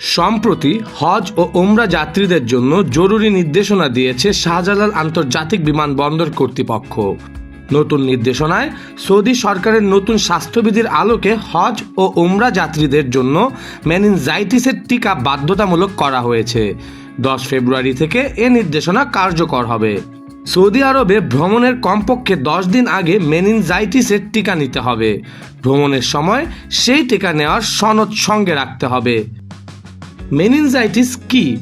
সম্প্রতি হজ ও ওমরা যাত্রীদের জন্য জরুরি নির্দেশনা দিয়েছে শাহজালাল আন্তর্জাতিক বিমানবন্দর কর্তৃপক্ষ। নতুন নির্দেশনায় সৌদি সরকারের নতুন স্বাস্থ্যবিধির আলোকে হজ ও ওমরা যাত্রীদের জন্য মেনিনজাইটিসের টিকা বাধ্যতামূলক করা হয়েছে। দশ ফেব্রুয়ারি থেকে এ নির্দেশনা কার্যকর হবে। সৌদি আরবে ভ্রমণের কমপক্ষে দশ দিন আগে মেনিনজাইটিসের টিকা নিতে হবে। ভ্রমণের সময় সেই টিকা নেওয়ার সনদ সঙ্গে রাখতে হবে। মেনিনজাইটিস কি?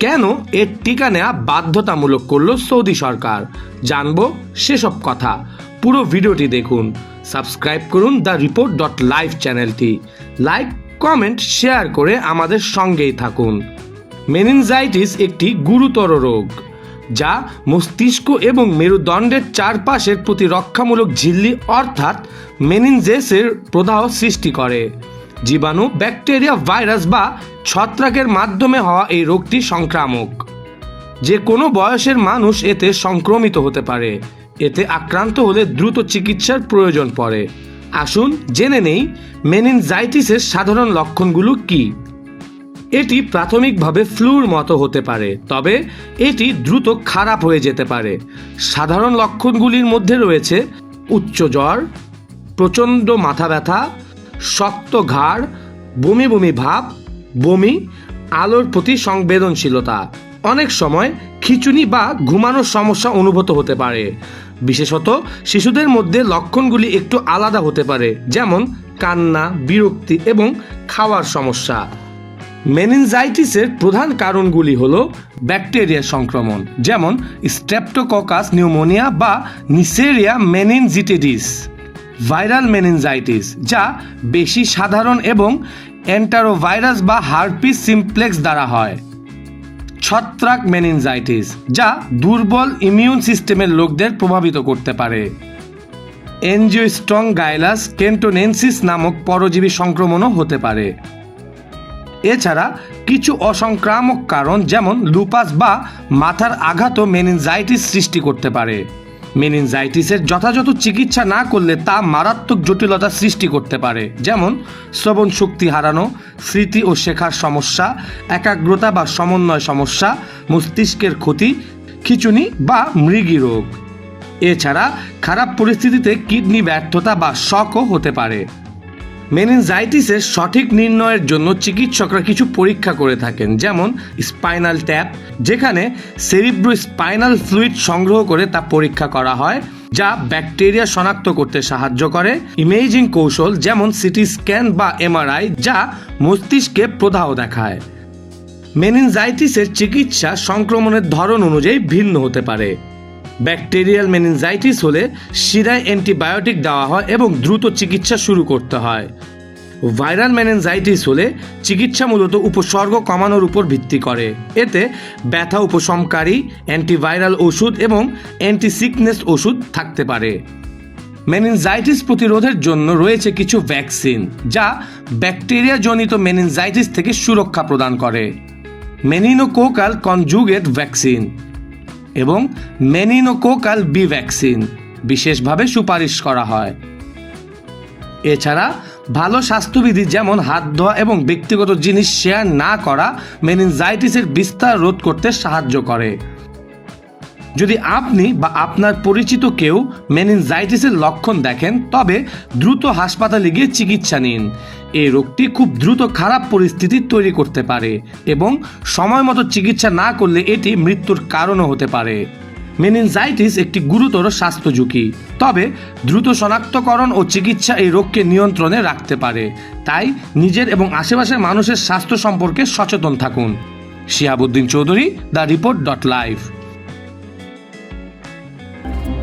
কেন এর টিকা নেওয়া বাধ্যতামূলক করল সৌদি সরকার? জানব সেসব কথা। পুরো ভিডিওটি দেখুন। সাবস্ক্রাইব করুন দ্য রিপোর্ট ডট লাইভ চ্যানেলটি। লাইক, কমেন্ট, শেয়ার করে আমাদের সঙ্গেই থাকুন। মেনিনজাইটিস একটি গুরুতর রোগ, যা মস্তিষ্ক এবং মেরুদণ্ডের চারপাশের প্রতিরক্ষামূলক ঝিল্লি অর্থাৎ মেনিনজেসের প্রদাহ সৃষ্টি করে। জীবাণু, ব্যাকটেরিয়া, ভাইরাস বা ছত্রাকের মাধ্যমে হওয়া এই রোগটি সংক্রামক। যে কোনো বয়সের মানুষ এতে সংক্রমিত হতে পারে। এতে আক্রান্ত হলে দ্রুত চিকিৎসার প্রয়োজন পড়ে। আসুন জেনে নেই মেনিনজাইটিসের সাধারণ লক্ষণগুলো কী। এটি প্রাথমিকভাবে ফ্লুর মতো হতে পারে, তবে এটি দ্রুত খারাপ হয়ে যেতে পারে। সাধারণ লক্ষণগুলির মধ্যে রয়েছে উচ্চ জ্বর, প্রচণ্ড মাথা ব্যথা শক্ত ঘাড়, বমি বমি ভাব, বমি, আলোর প্রতি সংবেদনশীলতা। অনেক সময় খিচুনি বা ঘুমানোর সমস্যা অনুভূত হতে পারে। বিশেষত শিশুদের মধ্যে লক্ষণগুলি একটু আলাদা হতে পারে, যেমন কান্না, বিরক্তি এবং খাওয়ার সমস্যা। মেনিনজাইটিসের প্রধান কারণগুলি হল ব্যাকটেরিয়া সংক্রমণ, যেমন স্ট্রেপ্টোককাস নিউমোনিয়া বা নিসেরিয়া মেনিনজিটিডিস। ভাইরাল মেনিনজাইটিস যা বেশি সাধারণ এবং এন্টারোভাইরাস বা হার্পিস সিমপ্লেক্স দ্বারা হয়। ছত্রাক মেনিনজাইটিস যা দুর্বল ইমিউন সিস্টেমের লোকদের প্রভাবিত করতে পারে। এনজিওস্টং গাইলাস কেন্টোনেন্সিস নামক পরজীবী সংক্রমণও হতে পারে। এছাড়া কিছু অসংক্রামক কারণ যেমন লুপাস বা মাথার আঘাতও মেনিনজাইটিস সৃষ্টি করতে পারে। মেনিনজাইটিসের যথাযথ চিকিৎসা না করলে তা মারাত্মক জটিলতা সৃষ্টি করতে পারে। যেমন, শ্রবণ শক্তি হারানো, স্মৃতি ও শেখার সমস্যা, একাগ্রতা বা সমন্বয় সমস্যা, মস্তিষ্কের ক্ষতি, খিচুনি বা মৃগী রোগ। এছাড়া, খারাপ পরিস্থিতিতে কিডনি ব্যর্থতা বা শকও হতে পারে। মেনিনজাইটিসের সঠিক নির্ণয়ের জন্য চিকিৎসকরা কিছু পরীক্ষা করে থাকেন, যেমন স্পাইনাল ট্যাপ যেখানে সেরিব্রো স্পাইনাল ফ্লুইড সংগ্রহ করে তা পরীক্ষা করা হয়, যা ব্যাকটেরিয়া শনাক্ত করতে সাহায্য করে। ইমেজিং কৌশল যেমন সিটি স্ক্যান বা এমআরআই যা মস্তিষ্কে প্রদাহ দেখায়। মেনিনজাইটিসের চিকিৎসা সংক্রমণের ধরন অনুযায়ী ভিন্ন হতে পারে। ব্যাকটেরিয়াল মেনিনজাইটিস হলে শিরায় অ্যান্টিবায়োটিক দেওয়া হয় এবং দ্রুত চিকিৎসা শুরু করতে হয়। ভাইরাল মেনিনজাইটিস হলে চিকিৎসা মূলত উপসর্গ কমানোর উপর ভিত্তি করে। এতে ব্যথা উপশমকারী অ্যান্টিভাইরাল ওষুধ এবং অ্যান্টিসিকনেস ওষুধ থাকতে পারে। মেনিনজাইটিস প্রতিরোধের জন্য রয়েছে কিছু ভ্যাকসিন যা ব্যাকটেরিয়া জনিত মেনিনজাইটিস থেকে সুরক্ষা প্রদান করে। মেনিনোকোকাল কনজুগেট ভ্যাকসিন এবং মেনিনোকোকাল বি ভ্যাকসিন বিশেষভাবে সুপারিশ করা হয়। এছাড়া ভালো স্বাস্থ্যবিধি যেমন হাত ধোয়া এবং ব্যক্তিগত জিনিস শেয়ার না করা, মেনিনজাইটিসের বিস্তার রোধ করতে সাহায্য করে। যদি আপনি বা আপনার পরিচিত কেউ মেনিনজাইটিসের লক্ষণ দেখেন, তবে দ্রুত হাসপাতালে গিয়ে চিকিৎসা নিন। এই রোগটি খুব দ্রুত খারাপ পরিস্থিতি তৈরি করতে পারে এবং সময় মতো চিকিৎসা না করলে এটি মৃত্যুর কারণও হতে পারে। মেনিনজাইটিস একটি গুরুতর স্বাস্থ্য ঝুঁকি, তবে দ্রুত শনাক্তকরণ ও চিকিৎসা এই রোগকে নিয়ন্ত্রণে রাখতে পারে। তাই নিজের এবং আশেপাশের মানুষের স্বাস্থ্য সম্পর্কে সচেতন থাকুন। Shihabuddin Chowdhury, the report dot live. thank you